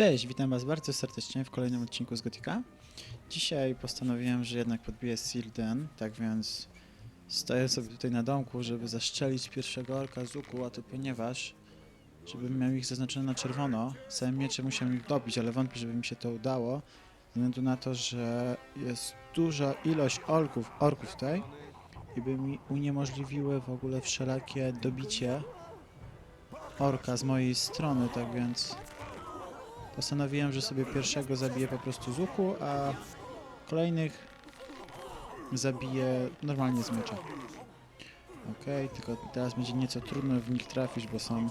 Cześć, witam Was bardzo serdecznie w kolejnym odcinku z Gotika. Dzisiaj postanowiłem, że jednak podbiję Silden, tak więc stoję sobie tutaj na domku, żeby zaszczelić pierwszego orka z łuku, a to ponieważ, żebym miał ich zaznaczone na czerwono, samym mieczem musiałem ich dobić, ale wątpię, żeby mi się to udało, ze względu na to, że jest duża ilość orków, orków tutaj i by mi uniemożliwiły w ogóle wszelakie dobicie orka z mojej strony, tak więc postanowiłem, że sobie pierwszego zabiję po prostu z a kolejnych zabiję normalnie z miecza. Okej, tylko teraz będzie nieco trudno w nich trafić, bo są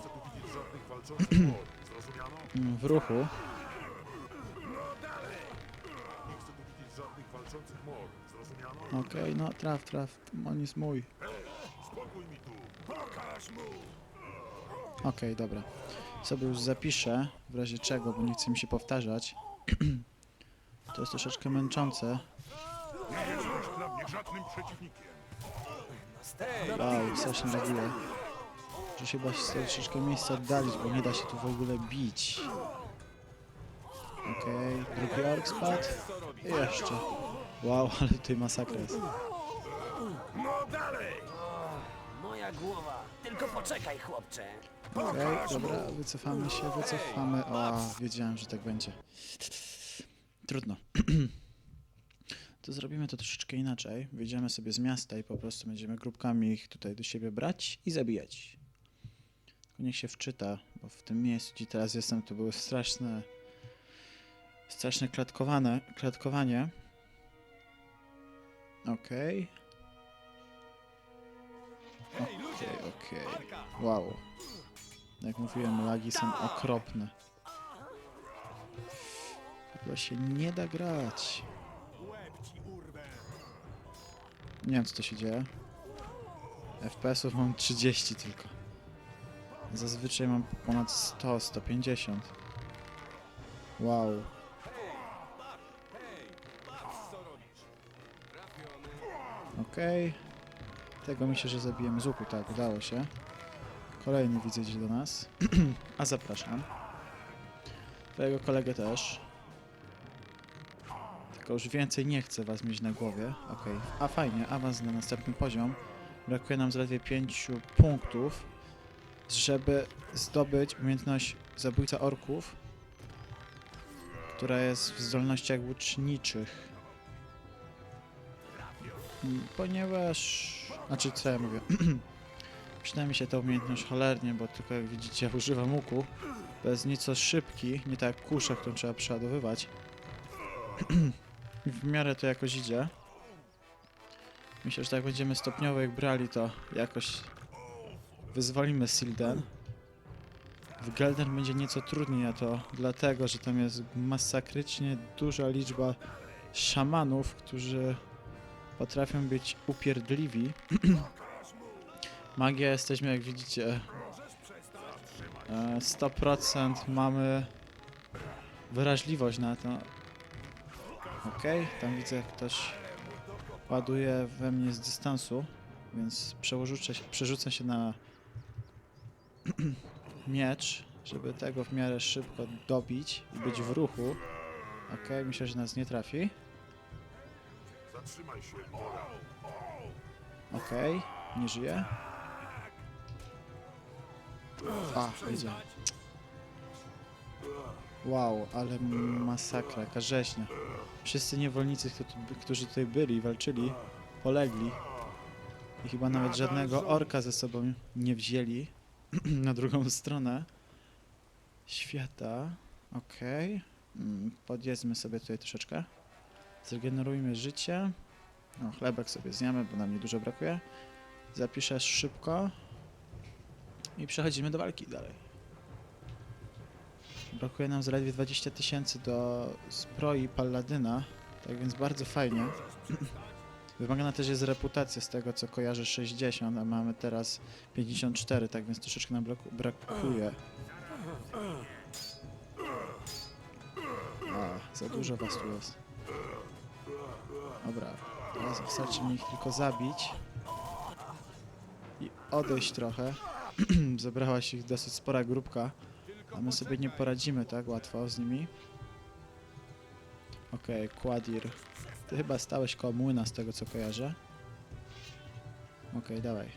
w ruchu. Okej, no traf, traf, on jest mój. Okej, dobra. Sobie już zapiszę, w razie czego, bo nie chcę mi się powtarzać. To jest troszeczkę męczące. Nie jesteś dla mnie żadnym przeciwnikiem. Wow, strasznie laguje. Że się chyba troszeczkę miejsca oddalić, bo nie da się tu w ogóle bić. Okej, drugi ork spadł. I jeszcze. Wow, ale tutaj masakra jest. Moja głowa. Tylko poczekaj, chłopcze. Okej, dobra, wycofamy się, wycofamy. O, wiedziałem, że tak będzie. Trudno. To zrobimy to troszeczkę inaczej. Wyjdziemy sobie z miasta i po prostu będziemy grupkami ich tutaj do siebie brać i zabijać. Tylko niech się wczyta, bo w tym miejscu, gdzie teraz jestem, to były straszne, straszne klatkowane, klatkowanie. Okej. Okej, okej. Wow. Jak mówiłem, lagi są okropne. Chyba się nie da grać. Nie wiem, co to się dzieje. FPS-ów mam 30 tylko. Zazwyczaj mam ponad 100, 150. Wow. Okej. Tego myślę, że zabijemy z łuku, tak, udało się. Kolejny widzę do nas. A zapraszam. Twojego kolegę też. Tylko już więcej nie chcę was mieć na głowie. Okej. A fajnie, awans na następny poziom. Brakuje nam zaledwie 5 punktów, żeby zdobyć umiejętność zabójca orków, która jest w zdolnościach łuczniczych. Ponieważ... Znaczy, co ja mówię? Przyda mi się ta umiejętność cholernie, bo tylko jak widzicie używam łuku. Bez nieco szybki, nie tak jak kusza, którą trzeba przeładowywać. w miarę to jakoś idzie. Myślę, że tak będziemy stopniowo jak brali, to jakoś wyzwolimy Silden. W Gelden będzie nieco trudniej, a to dlatego, że tam jest masakrycznie duża liczba szamanów, którzy potrafią być upierdliwi. Magia jesteśmy, jak widzicie, e, 100% mamy wrażliwość na to. Okej, tam widzę, jak ktoś ładuje we mnie z dystansu, więc przełożę się, przerzucę się na miecz, żeby tego w miarę szybko dobić i być w ruchu. Okej, myślę, że nas nie trafi. Zatrzymaj się. Okej, nie żyje. A, idzie. Wow, ale masakra, jaka rzeźnia. Wszyscy niewolnicy, kto tu- którzy tutaj byli walczyli, polegli. I chyba nawet żadnego orka ze sobą nie wzięli na drugą stronę świata. Okej. Mm, Podjedzmy sobie tutaj troszeczkę. Zregenerujmy życie. No, chlebek sobie zjemy, bo nam niedużo brakuje. Zapiszę szybko. I przechodzimy do walki dalej. Brakuje nam zaledwie 20 tysięcy do zbroi Palladyna, tak więc bardzo fajnie. Wymagana też jest reputacja z tego, co kojarzę 60, a mamy teraz 54, tak więc troszeczkę nam braku- brakuje. A, za dużo was tu jest. Dobra, teraz wystarczy mi ich tylko zabić i odejść trochę. Zebrała się ich dosyć spora grupka. A my sobie nie poradzimy tak łatwo z nimi. Okej, Quadir. Ty chyba stałeś koło młyna z tego co kojarzę. Okej, dawaj.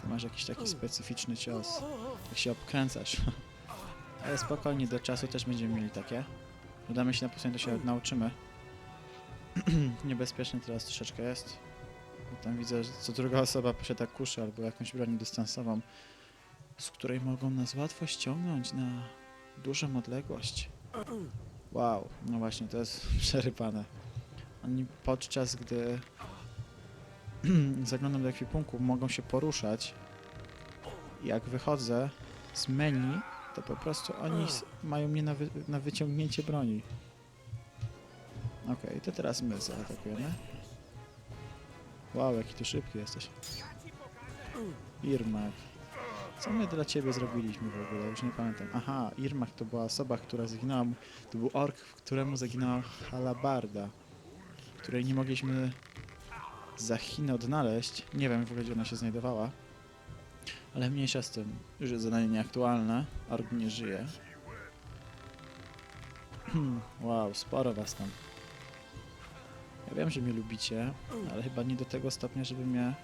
Ty masz jakiś taki specyficzny cios. Jak się obkręcasz. Ale spokojnie, do czasu też będziemy mieli takie. Udamy się na postęp, to się nauczymy. Niebezpiecznie teraz troszeczkę jest. Bo tam widzę, że co druga osoba posiada kuszę albo jakąś broń dystansową, z której mogą nas łatwo ściągnąć na dużą odległość. Wow, no właśnie, to jest przerypane. Oni podczas gdy zaglądam do ekwipunku, mogą się poruszać. Jak wychodzę z menu, to po prostu oni mają mnie na, wy na wyciągnięcie broni. Okej, to teraz my zaatakujemy. Wow, jaki ty szybki jesteś. Irmak. Co my dla ciebie zrobiliśmy w ogóle? Już nie pamiętam. Aha, Irmak to była osoba, która zaginęła. mu- To był ork, któremu zaginęła halabarda. Której nie mogliśmy za Chinę odnaleźć. Nie wiem w ogóle, gdzie ona się znajdowała. Ale mniejsza z tym. Już jest zadanie nieaktualne. Ork nie żyje. wow, sporo was tam. Ja wiem, że mnie lubicie, ale chyba nie do tego stopnia, żeby mnie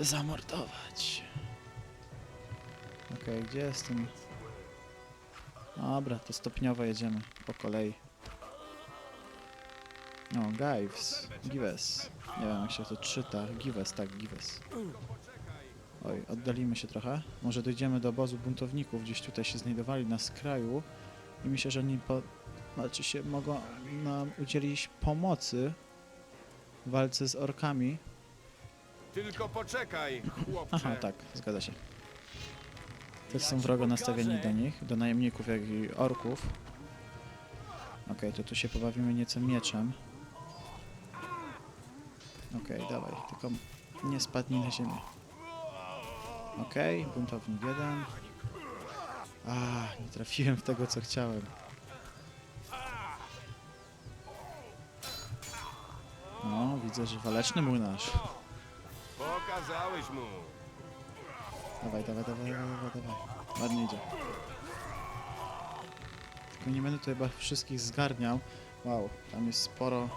zamordować. Okej, gdzie jestem? Dobra, to stopniowo jedziemy po kolei. No, Gives, Gives. Nie wiem jak się to czyta. Gives, tak, Gives. Oj, oddalimy się trochę. Może dojdziemy do obozu buntowników, gdzieś tutaj się znajdowali na skraju. I myślę, że oni po, znaczy się mogą nam udzielić pomocy w walce z orkami. Tylko poczekaj, chłopcze. Aha, tak, zgadza się. Też są wrogo nastawieni do nich, do najemników, jak i orków. Okej, to tu się pobawimy nieco mieczem. Okej, dawaj, tylko nie spadnij na ziemię. Okej, buntownik jeden. A, nie trafiłem w tego, co chciałem. No, widzę, że waleczny młynarz. Pokazałeś mu. Dawaj, dawaj, dawaj, dawaj, dawaj. Ładnie idzie. Tylko nie będę tutaj chyba wszystkich zgarniał. Wow, tam jest sporo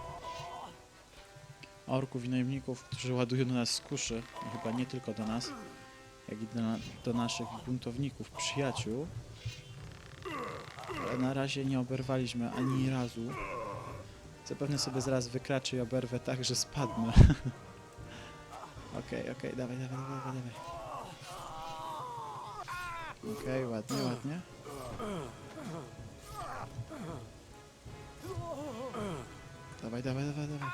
orków i najemników, którzy ładują do nas z kuszy. I chyba nie tylko do nas, jak i do, na, do naszych buntowników, przyjaciół. Ale na razie nie oberwaliśmy ani razu. Zapewne sobie zaraz wykraczę i oberwę tak, że spadnę. Okej, okej, dawaj, dawaj, dawaj, dawaj, dawaj. Okej, ładnie, ładnie. Dawaj, dawaj, dawaj, dawaj.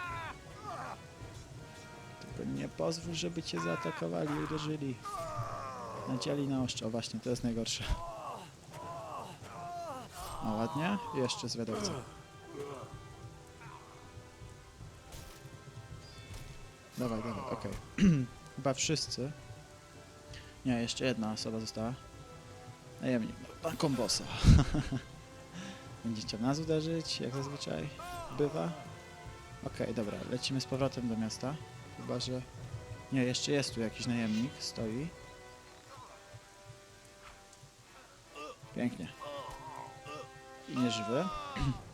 Tylko nie pozwól, żeby cię zaatakowali i uderzyli. Nadzieli na ostrze. O właśnie, to jest najgorsze. O, ładnie. I jeszcze zwiadowca. Dawaj, dawaj, okej. Chyba wszyscy. Nie, jeszcze jedna osoba została. Najemnik, pan kombosa. Będzie chciał nas uderzyć, jak zazwyczaj bywa. Okej, dobra, lecimy z powrotem do miasta. Chyba, że... Nie, jeszcze jest tu jakiś najemnik, stoi. Pięknie. I nieżywy.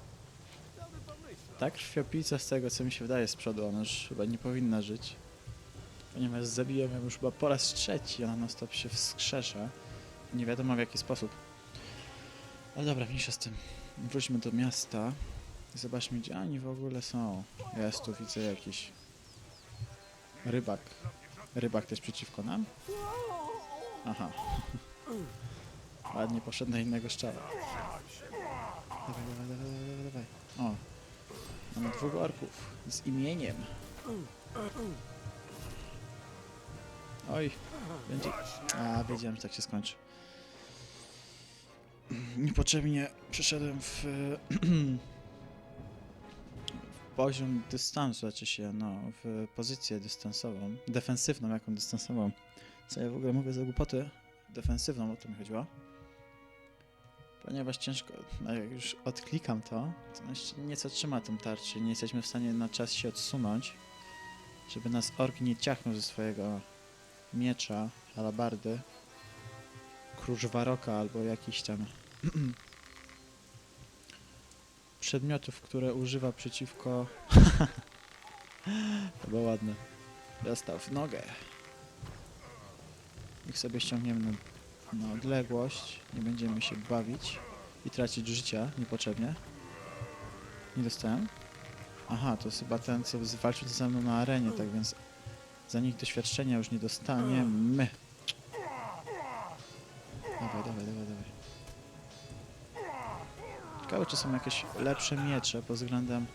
Tak, krwiopijca z tego, co mi się wydaje z przodu, ona już chyba nie powinna żyć. Ponieważ zabiłem ją już chyba po raz trzeci, ona non stop się wskrzesza. Nie wiadomo w jaki sposób. Ale dobra, mniejsza z tym. Wróćmy do miasta. i Zobaczmy, gdzie oni w ogóle są. Jest tu, widzę jakiś rybak. Rybak też przeciwko nam? Aha. Ładnie poszedł na innego szczała. Dawaj, dawaj, dawaj, dawaj, dawaj. O, mamy dwóch orków z imieniem. Oj, będzie... A, wiedziałem, że tak się skończy. Niepotrzebnie przeszedłem w, w poziom dystansu, znaczy się, no, w pozycję dystansową, defensywną, jaką dystansową. Co ja w ogóle mówię za głupoty? Defensywną, o to mi chodziło. Ponieważ ciężko, no jak już odklikam to, to jeszcze nieco trzyma tą tarczy, nie jesteśmy w stanie na czas się odsunąć, żeby nas ork nie ciachnął ze swojego miecza, alabardy. krużwaroka albo jakiś tam przedmiotów, które używa przeciwko... to było ładne. Dostał w nogę. Ich sobie ściągniemy na, odległość. Nie będziemy się bawić i tracić życia niepotrzebnie. Nie dostałem? Aha, to jest chyba ten, co walczył ze mną na arenie, tak więc za nich doświadczenia już nie dostaniemy. Dawaj, dawaj, dawaj, dawaj. Ciekawe, czy są jakieś lepsze miecze pod względem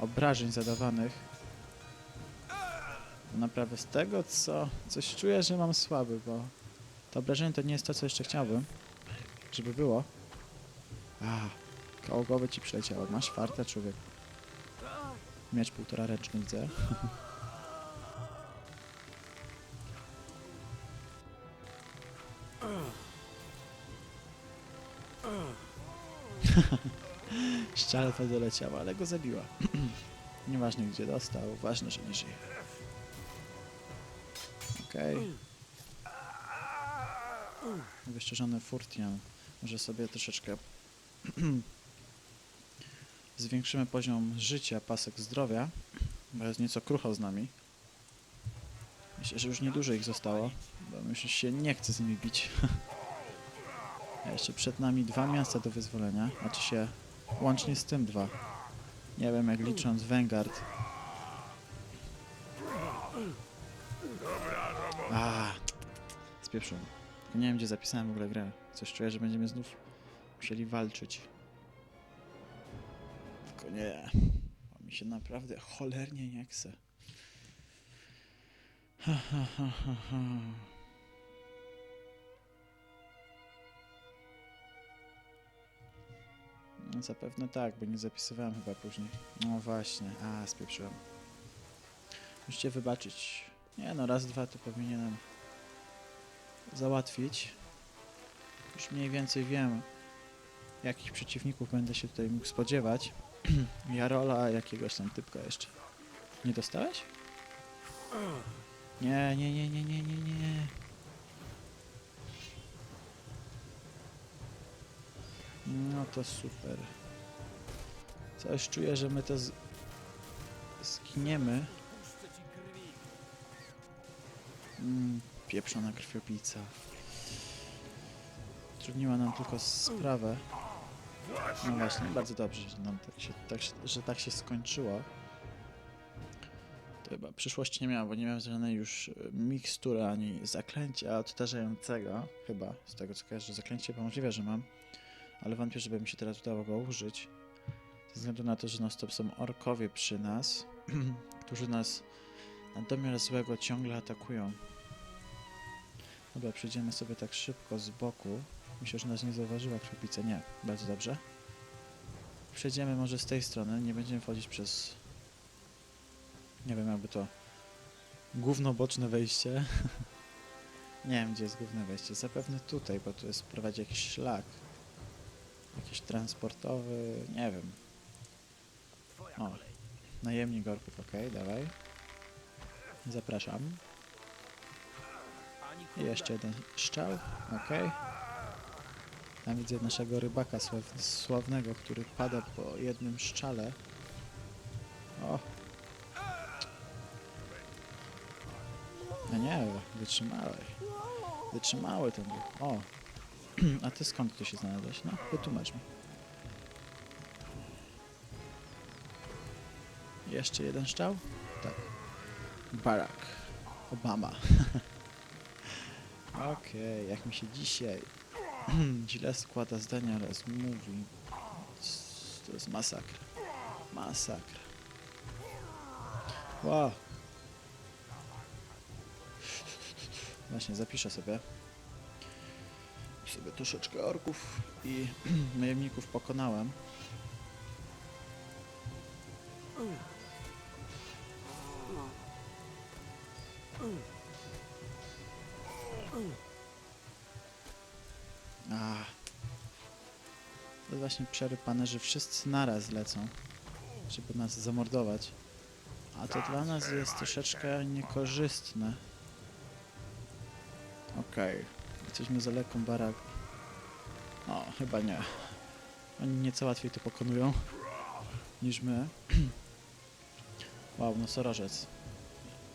obrażeń zadawanych. Naprawdę z tego, co coś czuję, że mam słaby, bo to obrażenie to nie jest to, co jeszcze chciałbym, żeby było. A, koło głowy ci przyleciało. Masz farta, człowiek. Miecz półtora ręczny widzę. Ściana to doleciała, ale go zabiła. Nieważne gdzie dostał, ważne, że nie żyje. Okej. Wyszczerzony Furtian. Może sobie troszeczkę zwiększymy poziom życia, pasek zdrowia, bo jest nieco krucho z nami. Myślę, że już niedużo ich zostało, bo myślę, że się nie chce z nimi bić. A jeszcze przed nami dwa miasta do wyzwolenia, znaczy się łącznie z tym dwa. Nie wiem jak licząc Vanguard. A, spieprzyłem. Nie wiem gdzie zapisałem w ogóle grę. Coś czuję, że będziemy znów musieli walczyć. Tylko nie. Bo mi się naprawdę cholernie nie chce. No, zapewne tak, bo nie zapisywałem chyba później. No właśnie, a spieprzyłem. Musicie wybaczyć. Nie no, raz, dwa to powinienem załatwić. Już mniej więcej wiem, jakich przeciwników będę się tutaj mógł spodziewać. Jarola, jakiegoś tam typka jeszcze. Nie dostałeś? Nie, nie, nie, nie, nie, nie, nie. No to super. Coś czuję, że my to z... zginiemy. Mm, pieprzona krwiopijca. Trudniła nam tylko sprawę. No właśnie, bardzo dobrze, że nam tak się, tak, że tak się skończyło. To chyba przyszłości nie miałem, bo nie miałem żadnej już e, mikstury ani zaklęcia odtarzającego. Chyba, z tego co kojarzę, zaklęcie możliwe, że mam. Ale wątpię, żeby mi się teraz udało go użyć. Ze względu na to, że non stop są orkowie przy nas, którzy nas na domiar złego ciągle atakują. Dobra, przejdziemy sobie tak szybko z boku. Myślę, że nas nie zauważyła krwiopijca. Nie, bardzo dobrze. Przejdziemy może z tej strony, nie będziemy wchodzić przez... Nie wiem, jakby to... Główno boczne wejście. nie wiem, gdzie jest główne wejście. Zapewne tutaj, bo tu jest prowadzi jakiś szlak. Jakiś transportowy, nie wiem. O. Najemnik orków, okej, dawaj. Zapraszam. Jeszcze jeden strzał, okej. Tam widzę naszego rybaka sław, sławnego, który pada po jednym szczale. O! No nie, wytrzymały. Wytrzymały ten był. O! A ty skąd tu się znalazłeś? No, wytłumacz mi. Jeszcze jeden strzał? Tak. Barack Obama. Okej, jak mi się dzisiaj źle składa zdania oraz mówi, to jest masakra. Masakra. Wow. Właśnie, zapiszę sobie. Sobie troszeczkę orków i najemników pokonałem. Właśnie przerypane, że wszyscy naraz lecą, żeby nas zamordować. A to dla nas jest troszeczkę niekorzystne. Okej. Jesteśmy za lekką barak. O, chyba nie. Oni nieco łatwiej to pokonują niż my. wow, nosorożec.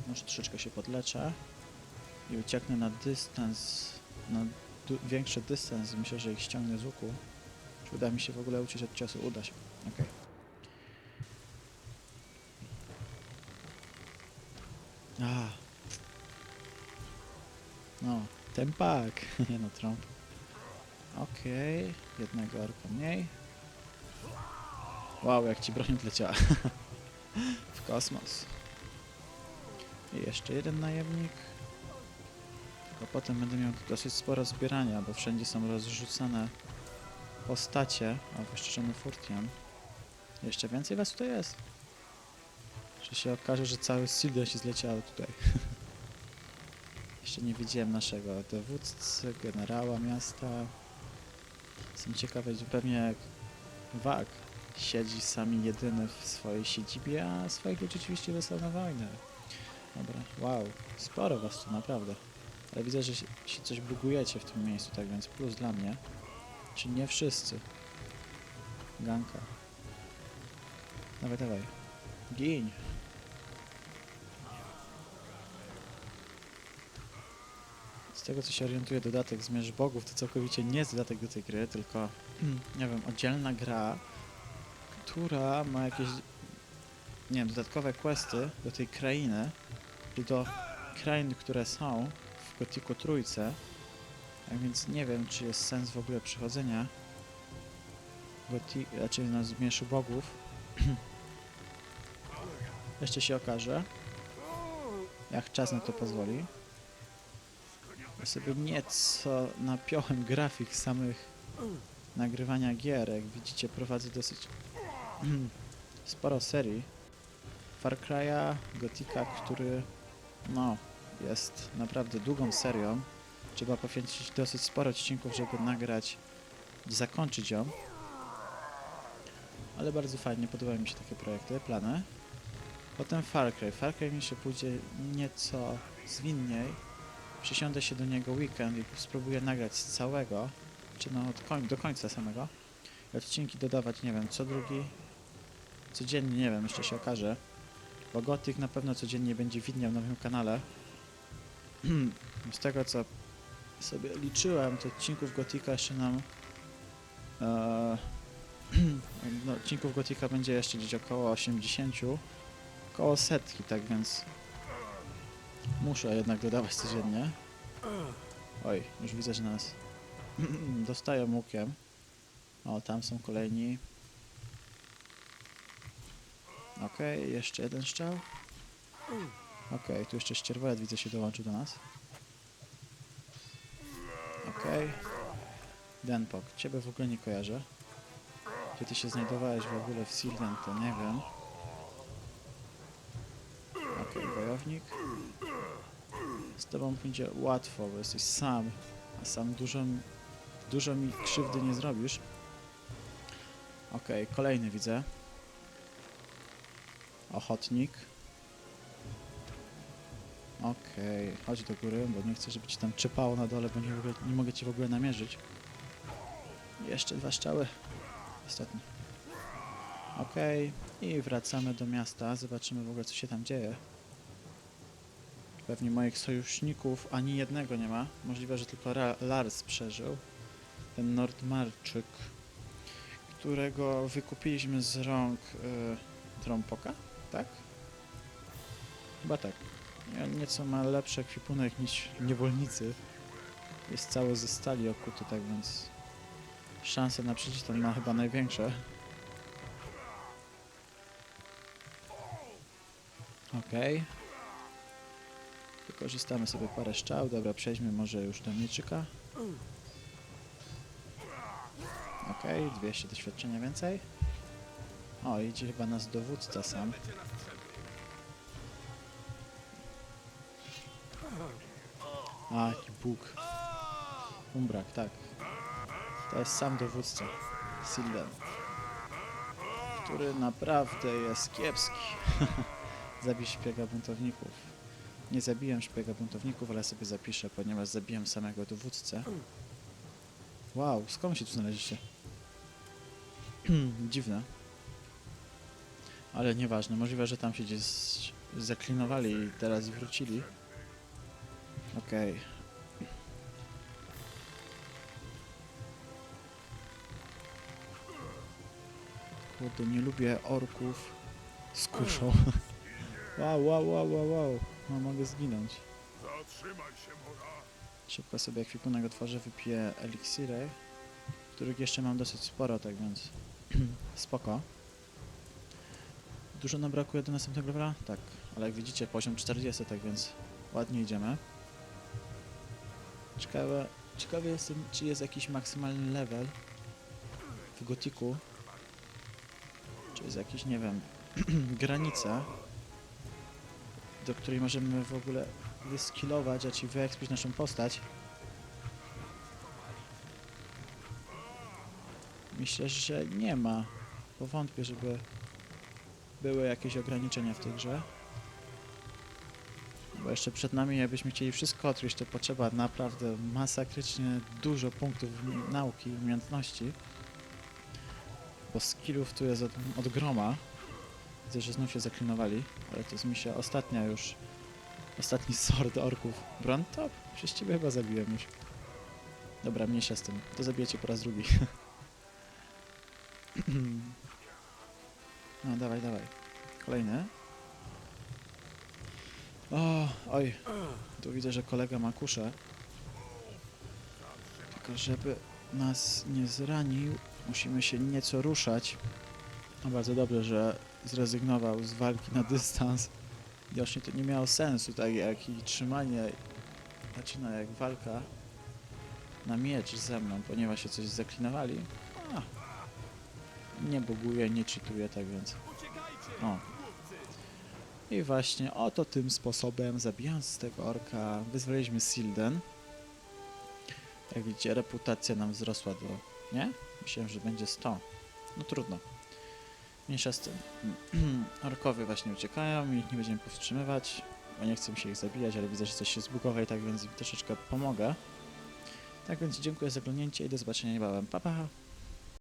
Może troszeczkę się podleczę i ucieknę na dystans, na większy dystans. Myślę, że ich ściągnę z łuku. Czy uda mi się w ogóle uciec od ciosu? Uda się. Okej. A. No, ten pak. Nie no, trąb. Okej, jednego orka mniej. Wow, jak ci broń odleciała. w kosmos. I jeszcze jeden najemnik. Tylko potem będę miał dosyć sporo zbierania, bo wszędzie są rozrzucane postacie. O, wyszczeszony Furtian. Jeszcze więcej was tutaj jest? Że się okaże, że cały Sildia się zleciało tutaj. Jeszcze nie widziałem naszego dowódcy, generała miasta. Jestem ciekawy, że pewnie Wag siedzi sami jedyny w swojej siedzibie, a swoich ludzi oczywiście wysłał na wojnę. Dobra, wow, sporo was tu naprawdę. Ale widzę, że się coś bugujecie w tym miejscu, tak więc plus dla mnie. Czy nie wszyscy? Ganka. Dawaj, dawaj. Gin. Z tego co się orientuję, dodatek Zmierz Bogów to całkowicie nie jest dodatek do tej gry, tylko, nie wiem, oddzielna gra, która ma jakieś, nie wiem, dodatkowe questy do tej krainy, i do krain, które są w Gotiku Trójce. Tak więc nie wiem, czy jest sens w ogóle przychodzenia Goti, raczej na Zmierzchu Bogów. Jeszcze się okaże, jak czas na to pozwoli. Ja sobie nieco napiąłem grafik samych nagrywania gier. Jak widzicie, prowadzę dosyć sporo serii. Far Cry'a, Gotika, który no, jest naprawdę długą serią. Trzeba poświęcić dosyć sporo odcinków, żeby nagrać i zakończyć ją. Ale bardzo fajnie, podobają mi się takie projekty, plany. Potem Far Cry. Far Cry mi się pójdzie nieco zwinniej. Przysiądę się do niego weekend i spróbuję nagrać z całego, czy no koń do końca samego. I odcinki dodawać, nie wiem, co drugi, codziennie, nie wiem, jeszcze się okaże. Bo Gothic na pewno codziennie będzie widniał na moim kanale. Z tego co sobie liczyłem, to odcinków Gotika jeszcze nam... E, no, odcinków Gotika będzie jeszcze gdzieś około 80. Około setki, tak więc... Muszę jednak dodawać codziennie. Oj, już widzę, że nas dostają łukiem. O, tam są kolejni. Okej, jeszcze jeden strzał. Okej, tu jeszcze ścierwolet widzę się dołączył do nas. Okej. Denpok, ciebie w ogóle nie kojarzę. Gdzie ty się znajdowałeś w ogóle w Silden, to nie wiem. Okej, wojownik. Z tobą będzie łatwo, bo jesteś sam, a sam dużo, dużo mi krzywdy nie zrobisz. Okej, kolejny widzę. Ochotnik. Okej, chodź do góry, bo nie chcę, żeby ci tam czypało na dole, bo nie, nie mogę ci w ogóle namierzyć. Jeszcze dwa strzały. Ostatni. Okej, i wracamy do miasta. Zobaczymy w ogóle, co się tam dzieje. Pewnie moich sojuszników ani jednego nie ma. Możliwe, że tylko Ra Lars przeżył. Ten Nordmarczyk, którego wykupiliśmy z rąk y, Trompoka, tak? Chyba tak. Nie- Nieco ma lepszy ekwipunek niż niewolnicy. Jest cały ze stali okuty, tak więc szanse na przeżycie ma chyba największe. Okej. Wykorzystamy sobie parę strzał. Dobra, przejdźmy może już do mieczyka. Okej, 200 doświadczenia więcej. O, idzie chyba nas dowódca sam. A, jaki Bóg. Umbrak, tak. To jest sam dowódca. Silden. Który naprawdę jest kiepski. Zabić szpiega buntowników. Nie zabiłem szpiega buntowników, ale sobie zapiszę, ponieważ zabiłem samego dowódcę. Wow, skąd się tu znaleźliście? Dziwne. Ale nieważne, możliwe, że tam się gdzieś zaklinowali i teraz wrócili. Okej. Kurde, nie lubię orków z kuszą. wow, wow, wow, wow, wow. No, mogę zginąć. Zatrzymaj się, Mora. Szybko sobie ekwipunek otworzę, wypiję eliksiry, których jeszcze mam dosyć sporo, tak więc spoko. Dużo nam brakuje do następnego levela? Tak, ale jak widzicie poziom 40, tak więc ładnie idziemy. Ciekawe, ciekawy jestem, czy jest jakiś maksymalny level w Gotiku. Czy jest jakiś, nie wiem, granica, do której możemy w ogóle wyskillować, a ci wyekspić naszą postać. Myślę, że nie ma, bo wątpię, żeby były jakieś ograniczenia w tej grze. Bo jeszcze przed nami, jakbyśmy chcieli wszystko odkryć, to potrzeba naprawdę masakrycznie dużo punktów nauki, umiejętności. Bo skillów tu jest od, od groma. Widzę, że znów się zaklinowali, ale to jest misja ostatnia już Ostatni sort orków. Brontop? Przez ciebie chyba zabiłem już. Dobra, mniejsza z tym. To zabijecie po raz drugi. no, dawaj, dawaj. Kolejny. O, oj. Tu widzę, że kolega ma kuszę. Tylko żeby nas nie zranił, musimy się nieco ruszać. No bardzo dobrze, że zrezygnował z walki na dystans. Widocznie to nie miało sensu, tak jak i trzymanie, zaczyna jak walka na miecz ze mną, ponieważ się coś zaklinowali. A, nie buguję, nie cheatuję, tak więc. O. I właśnie oto tym sposobem, zabijając tego orka, wyzwoliliśmy Silden. Jak widzicie, reputacja nam wzrosła do... nie? Myślałem, że będzie 100. No trudno. Mniejsza z tym. Orkowie właśnie uciekają i ich nie będziemy powstrzymywać, bo nie chcę się ich zabijać, ale widzę, że coś się zbugowało i tak więc im troszeczkę pomogę. Tak więc dziękuję za oglądnięcie i do zobaczenia niebawem. Pa, pa!